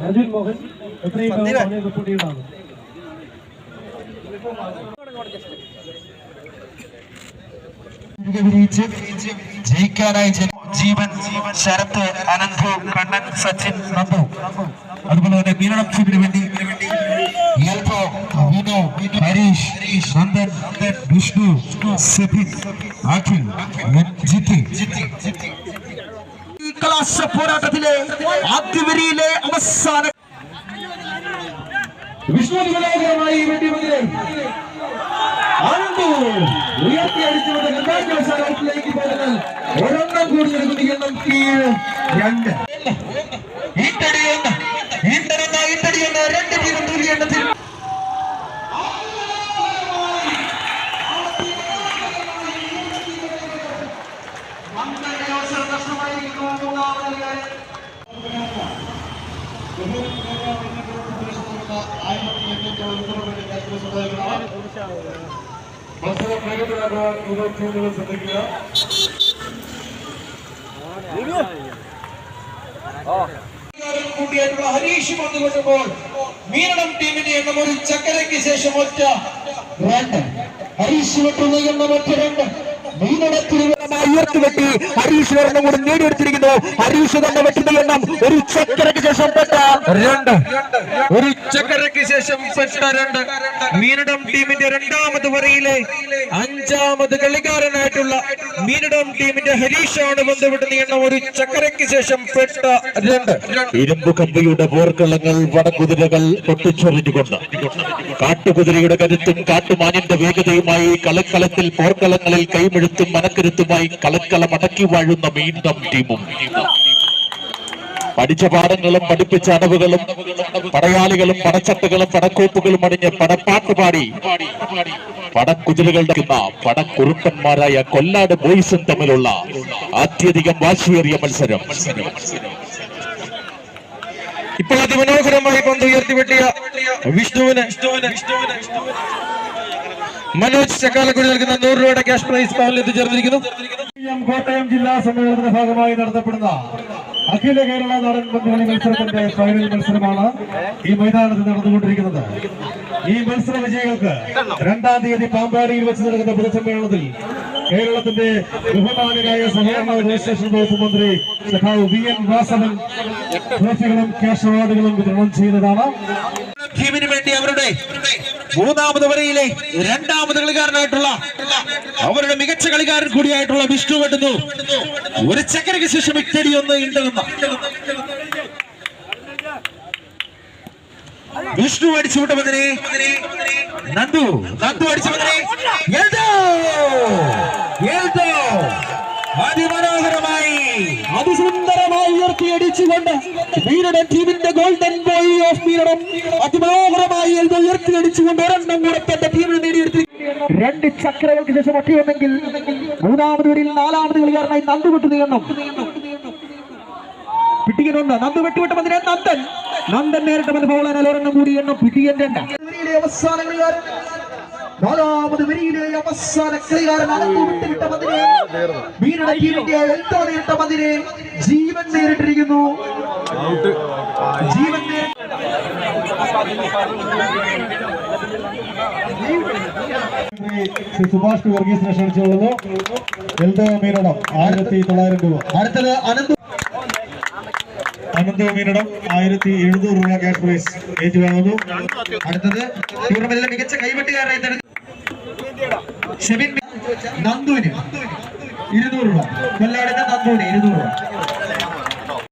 അർജുൻ മോഹൻ എത്രയും റിപ്പോർട്ട് ജയിക്കാനായി ജീവൻ ശരത്ത് അനന്ത് കണ്ണൻ സച്ചിൻ നന്ദു അതുപോലെ തന്നെ മീനണം ടീമിന് വേണ്ടി എൽബോ വിനോ ഹരീഷ് നന്ദൻ വിഷ്ണു സെബിൻ അഖിൽ ജിത്തി. കലാശ പോരാട്ടത്തിലെ ആദ്യവരിയിലെ അവസാന വിഷ്ണു മനോഹരമായി ഈ അണ്ടു ഉയർത്തി അടിച്ചുകൊണ്ട് രണ്ടാം അവസാനത്തിലേക്ക് പോകുന്നത് ഒരെണ്ണം കൂടി കീഴ് രണ്ട് ടീമും തുല്യ എണ്ണത്തിൽ ഹരീഷ് വന്നുകൊണ്ടുമ്പോൾ മീനണം ടീമിന്റെ എണ്ണം ഒരു ചക്കരയ്ക്ക് ശേഷം ഒറ്റ രണ്ട്. ഹരീഷ് വെട്ടുന്ന എണ്ണം ഒറ്റ രണ്ട്. മീനടത്തിന് ഉയർത്തിവെട്ടി ഹരീഷ് ഒരെണ്ണം കൂടി നേടിയെടുത്തിരിക്കുന്നു. ഹരീഷ് തന്നെ വെട്ടുന്ന എണ്ണം ഒരു ചക്കരക്ക് ശേഷം പെട്ട രണ്ട്. ഒരു ചക്കരക്ക് ശേഷം പെട്ട രണ്ട്. മീനടം ടീമിന്റെ രണ്ടാമത് വരയിലെ അഞ്ചാമത് കളിക്കാരനായിട്ടുള്ള മീനടം ടീമിന്റെ ഹരീഷാണ് ബന്ധപ്പെടുന്ന എണ്ണം ഒരു ചക്കരയ്ക്ക് ശേഷം പെട്ട രണ്ട്. ഇരുമ്പ് കമ്പിയുടെ പോർക്കളങ്ങൾ വടക്കുതിരകൾ പൊട്ടിച്ചൊറിഞ്ഞുകൊണ്ട് കാട്ടുകുതിരയുടെ കരുത്തും കാട്ടുമാനിന്റെ വേഗതയുമായി കളക്കളത്തിൽ പോർക്കളങ്ങളിൽ കൈമെഴുത്തും മനക്കരുത്തുമായി കളക്കളം മടക്കി വാഴുന്ന വീണ്ടും ടീമും. പഠിച്ച പാഠങ്ങളും പഠിപ്പിച്ച അടവുകളും പടയാളികളും പടച്ചട്ടുകളും പടക്കോപ്പുകളും അണിഞ്ഞ് പടപ്പാട്ട് പാടി പടക്കുതിരകളുടെ പടക്കുറുക്കന്മാരായ കൊല്ലാട് ബോയ്സും തമ്മിലുള്ള അത്യധികം വാശിയേറിയ മത്സരം. ഇപ്പോൾ അതിമനോഹരമായി പന്ത് ഉയർത്തിവെട്ടിയ വിഷ്ണുവിന് മനോജ് ചക്കാലക്കുടി നൽകുന്ന നൂറ് രൂപയുടെ ക്യാഷ് പ്രൈസ് പവനിൽ എത്തിച്ചേർന്നിരിക്കുന്നു. എം കോട്ടയം ജില്ലാ സമ്മേളനത്തിന്റെ ഭാഗമായി നടത്തപ്പെടുന്ന അഖില കേരള നടൻ പന്തുകളി മത്സരത്തിന്റെ ഫൈനൽ മത്സരമാണ് ഈ മൈതാനത്ത് നടന്നുകൊണ്ടിരിക്കുന്നത്. ഈ മത്സര വിജയികൾക്ക് രണ്ടാം തീയതി പാമ്പാടിയിൽ വെച്ച് നടക്കുന്ന പൊതുസമ്മേളനത്തിൽ കേരളത്തിന്റെ ബഹുമാനായ സഹകരണ രജിസ്ട്രേഷൻ വകുപ്പ് മന്ത്രി സഖാവ് വി എൻ വാസവൻ ട്രോഫികളും ക്യാഷ് അവാർഡുകളും വിതരണം ചെയ്തതാണ്. ടീമിന് വേണ്ടി അവരുടെ മൂന്നാമത് വരയിലെ രണ്ടാമത് കളിക്കാരനായിട്ടുള്ള അവരുടെ മികച്ച കളിക്കാരൻ കൂടിയായിട്ടുള്ള വിഷ്ണു കെട്ടുന്നു ഒരു ചക്കരയ്ക്ക് ശേഷം ഇറ്റടി ഒന്ന് ഇണ്ടെന്ന വിഷ്ണു അടിച്ചു വിട്ടവനെ നന്ദു. നന്ദു അടിച്ചവനെ അതിമനോഹരമായി അതിസുന്ദരമായി ഉയർത്തിയടിച്ചുകൊണ്ട് മീനടൻ ടീമിന്റെ ഗോൾഡൻ ബോയ് ഓഫ് മീനടം അതിമനോഹരമായി എൽബോ ഉയർത്തിയടിച്ചുകൊണ്ട് ഒരെണ്ണം കൂടെ തന്റെ ടീമിന് നേടിയെടുത്തിരിക്കുകയാണ്. രണ്ട് ചക്രകൾക്ക് ശേഷം ഒറ്റയൊന്നെങ്കിൽ മൂന്നാമത് വരിയിൽ നാലാമത് കളിക്കാരനായി നന്ദു വിട്ടു നീങ്ങണം പിട്ടികനുണ്ട് നന്ദു വെട്ടുവിട്ട മതിനെ നന്ദൻ. നന്ദൻ നേരിട്ട് മതി പൗളനാൽ ഒരെണ്ണം കൂടി എണ്ണം. പിട്ടികൻ രണ്ട്. അവസാന കളിക്കാരൻ. നാലാമത് വരിയിലെ അവസാന കളിക്കാരൻ അനന്തു വിട്ടുവിട്ട മതിരെ മീനട ടീമിന്റെ എൽത്തോ നേരിട്ട മതിനെ ജീവൻ നേരിട്ടിരിക്കുന്നു. ജീവൻ നേരിട്ട സുഭാഷ് വർഗീസിനെ ക്ഷണിച്ചുകൊള്ളുന്നു. എൽദോ മീനടം ആയിരത്തി തൊള്ളായിരം രൂപ. അടുത്തത് അനന്ത് അനന്ത മീനടം ആയിരത്തി എഴുന്നൂറ് രൂപ ക്യാഷ് പ്രൈസ് ഏറ്റുവാങ്ങുന്നു അടുത്തത് ടൂർണമെന്റിലെ മികച്ച കൈവെട്ടുകാരനായി തെരഞ്ഞെടുത്തു ഷെബിൻ നന്ദുവിന് ഇരുന്നൂറ് രൂപ. കൊല്ലാടിന്റെ നന്ദുവിന് ഇരുന്നൂറ് രൂപ.